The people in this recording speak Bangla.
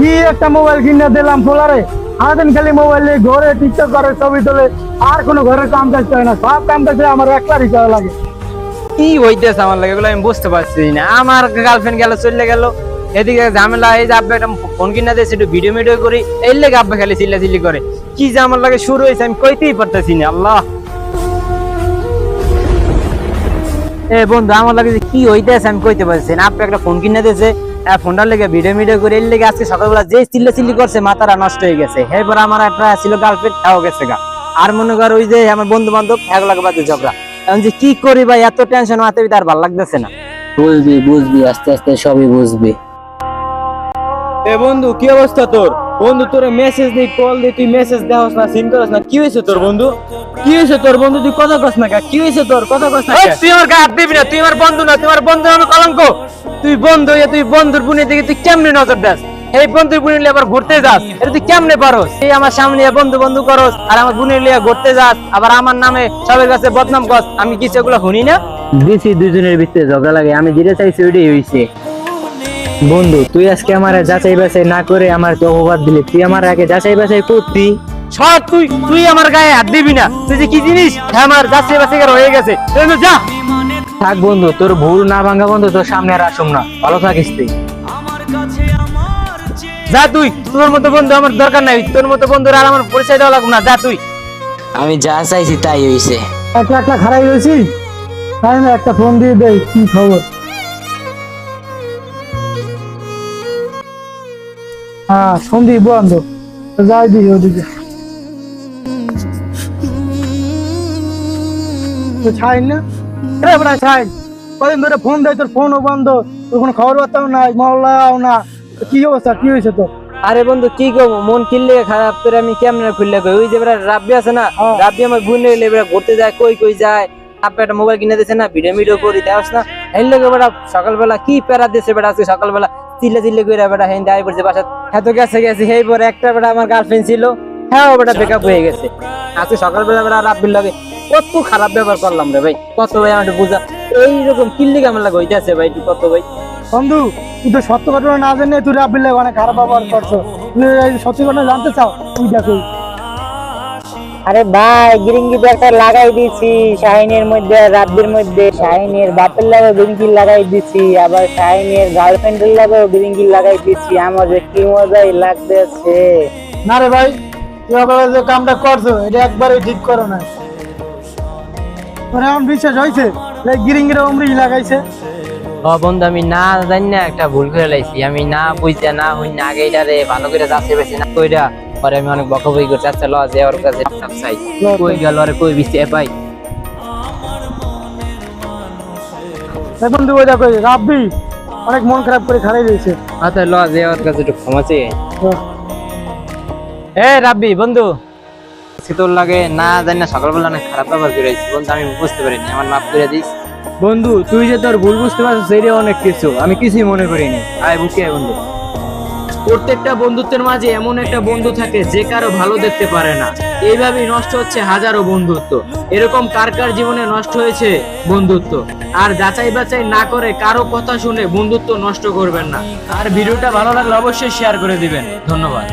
কি একটা মোবাইল কিনে দিলাম ফোলারে সারাদিন খালি মোবাইল ঘরে টিকটক করে, ছবি তোলে, আর কোনো ঘরের কাম কাজ করে না। সব কাম কাজ আমার একলারই করা লাগে। কি হইতেছে আমার লাগে আমি বুঝতে পারছি না। আমার গার্লফ্রেন্ড গেল, চলে গেল। এদিকে ঝামেলা, এই যে আব্বা একটা ফোন কিনা দিয়েছে, একটু ভিডিও মিডিও করি। এই লেগে আব্বা খালি চিল্লা চিল্লি করে। কি যে আমার লাগে শুরু হয়েছে, আমি কইতেই পারতেছি না, আল্লাহ। এ বন্ধু, আমার লাগে যে কি হইতেছে আমি কইতে পারছি না। আপনি একটা ফোন কিনে দিয়েছে ফোনটার লেগে ভিডিও মিডিও করে এর লেগে আজকে সকালবেলা যে চিল্লা চিল্লি করছে মাথাটা নষ্ট হয়ে গেছে। এরপর আমার একটা ছিল গার্লফ্রেন্ড হ্যাঁ গেছে গা। আর মনে কর ওই যে আমার বন্ধু বান্ধব এক লাখ বাদে ঝগড়া। এখন যে কি করি ভাই এত টেনশন মাথায় আর ভালো লাগতেছে না। বুঝবি বুঝবি আস্তে আস্তে সবই বুঝবি। এ বন্ধু কি অবস্থা তোর? বন্ধু তোর মেসেজ দিই কল দিই তুই মেসেজ দেওয়াস না সিন করস না। কি হয়েছে তোর বন্ধু? কি হয়েছে তোর বন্ধু? তুই কথা কস না কি। হয়েছে তোর? কথা কস না তুই আমার গায়ে হাত দিবি না তুই আমার বন্ধু না তোমার বন্ধু আমার কলঙ্ক। তুই বন্ধু হয়ে তুই বন্ধুর বুনে দিকে তুই কেমনে নজর দাস? এই বন্ধুর বুনে আবার ঘুরতে যাস এটা তুই কেমনে পারোস? এই আমার সামনে বন্ধু বন্ধু করস আর আমার বুনে লিয়ে ঘুরতে যাস আবার আমার নামে সবার কাছে বদনাম করস আমি কি সেগুলো শুনি না? দিছি দুজনের ভিতরে ঝগড়া লাগে আমি যেটা চাইছি ওইটাই হইছে। বন্ধু তুই আজকে আমার যাচাই বাছাই না করে আমার অপবাদ দিলি তুই আমার আগে যাচাই বাছাই করতি। সব তুই তুই আমার গায়ে হাত দিবি না। তুই যে কি জিনিস? হ্যাঁ আমার যাচ্ছে বাসে হয়ে গেছে। যা। থাক বন্ধু তোর ভুল না ভাঙা বন্ধু তোর সামনে আর আসুম না। ভালো থাকিস তুই। যা তুই তোর মতো বন্ধু আমার দরকার নাই। তোর মতো বন্ধুর আর আমার পরিচয় দেওয়া লাগবে না। যা তুই। আমি যা চাইছি তাই হইছে। একটা একটা খারাই রয়েছি। তাই না একটা ফোন দিয়ে দেই কি খবর? হ্যাঁ সন্দীপ বন্ধ। যাই দিই ওদিকে। তো ছাইন না? রে বড়া ছাইন কদিন ধরে ফোন দেয় তোর ফোনও বন্ধ তোর কোনো খবর বার্তাও নাই মহল্লাও না। কি অবস্থা কি হয়েছে তোর? আরে বন্ধু কি করব? মন কিনলে খারাপ তোর আমি কেমনে খুললে কই? ওই যে বেটা রাব্বি আছে না হ্যাঁ। রাব্বি আমার বোন এলে বেটা ঘুরতে যায় কই কই যায়? আপনি একটা মোবাইল কিনে দিয়েছে না ভিডিও ভিডিও করি দেওয়াস না। এই লোক বেটা সকালবেলা কি প্যারা দিয়েছে বেটা আজকে সকালবেলা? চিল্লে চিল্লে করে বেটা হেন দায় পড়ছে বাসা হ্যাঁ তো গেছে গেছে এই পরে একটা বেটা আমার গার্লফ্রেন্ড ছিল। হ্যাঁ ও বেটা ব্রেকআপ হয়ে গেছে। আজকে সকালবেলা বেটা রাব্বির লাগে কত খারাপ ব্যবহার করলাম রে ভাই। কত ভাই আমার একটু বুঝা। এইরকম কিল্লি কেমন লাগে হইতেছে ভাই তুই কত ভাই? বন্ধু তুই তো সত্য ঘটনা না জেনে তুই রাবিল অনেক খারাপ ব্যবহার করছ। তুই সত্যি ঘটনা জানতে চাও তুই দেখো আরে ভাই গিরিঙ্গি একটা লাগাই দিছি শাহিনের মধ্যে রাব্বির মধ্যে। শাহিনের বাপের লাগে গিরিঙ্গি লাগাই দিছি আবার শাহিনের গার্লফ্রেন্ডের লাগেও গিরিঙ্গি লাগাই দিছি আমার যে কি মজাই লাগতেছে। না রে ভাই তুই আবার যে কামটা করছ এটা একবারই ঠিক করো না। তোর এমন বিশ্বাস হয়েছে যে গিরিঙ্গিরা অমরি লাগাইছে। বন্ধু আমি না জানি না একটা ভুল করে লাইছি। আমি না বুঝতে না হই না আগে এটারে ভালো করে যাচ্ছে বেশি না কইরা। পরে আমি অনেক বকবই করছি। আচ্ছা ল যে ওর কাছে টাপ চাই। কই গেল আরে কই বিস্তি পাই। এখন তুই ওই রাব্বি অনেক মন খারাপ করে খারাই রয়েছে আচ্ছা ল যে ওর কাছে একটু ক্ষমা চাই এ রাব্বি বন্ধু। তোর লাগে না জানি না সকালবেলা অনেক খারাপ ব্যবহার করে বন্ধু আমি বুঝতে পারিনি আমার মাফ করে দিস। বন্ধু তুই যে তোর ভুল বুঝতে পারছিস অনেক কিছু আমি কিছুই মনে করিনি। আয় বন্ধু। প্রত্যেকটা বন্ধুত্বের মাঝে এমন একটা বন্ধু থাকে যে কারও ভালো দেখতে পারে না। এইভাবেই নষ্ট হচ্ছে হাজারো বন্ধুত্ব। এরকম কার কার জীবনে নষ্ট হয়েছে বন্ধুত্ব? আর যাচাই বাছাই না করে কারও কথা শুনে বন্ধুত্ব নষ্ট করবেন না। আর ভিডিওটা ভালো লাগলে অবশ্যই শেয়ার করে দিবেন। ধন্যবাদ।